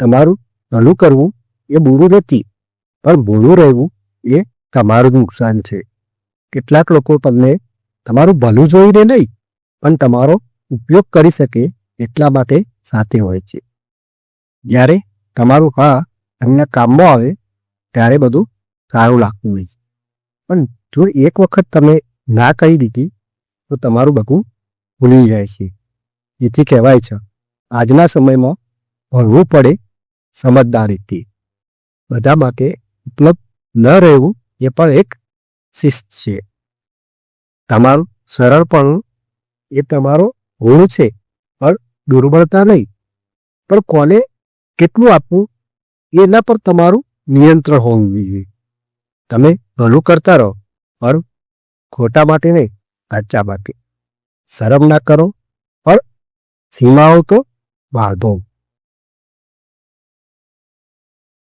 તમારું ભલું કરવું એ બુરું નથી, પણ ભૂલું રહેવું એ તમારું નુકસાન છે. કેટલાક લોકો તમને તમારું ભલું જોઈને નહીં, પણ તમારો ઉપયોગ કરી શકે એટલા માટે સાથે હોય છે. જ્યારે તમારું હા એમના કામમાં આવે, ત્યારે બધું સારું લાગતું હોય છે. પણ જો એક વખત તમે ના કહી દીધી, તો તમારું બધું ભૂલી જાય છે. જેથી કહેવાય છે, આજના સમયમાં ભણવું પડે સમજદારીથી. બધા માટે ઉપલબ્ધ ન રહેવું એ પણ એક શિસ્ત છે. તમારું સરળપણું એ તમારો ગુણ છે, પણ દુર્બળતા નહીં. પણ કોને કેટલું આપવું એના પર તમારું નિયંત્રણ હોવું જોઈએ. તમે ભલું કરતા રહો, પણ ખોટા માટે નહીં, સાચા માટે. શરમ ના કરો, પણ સીમાઓ તો બાંધો.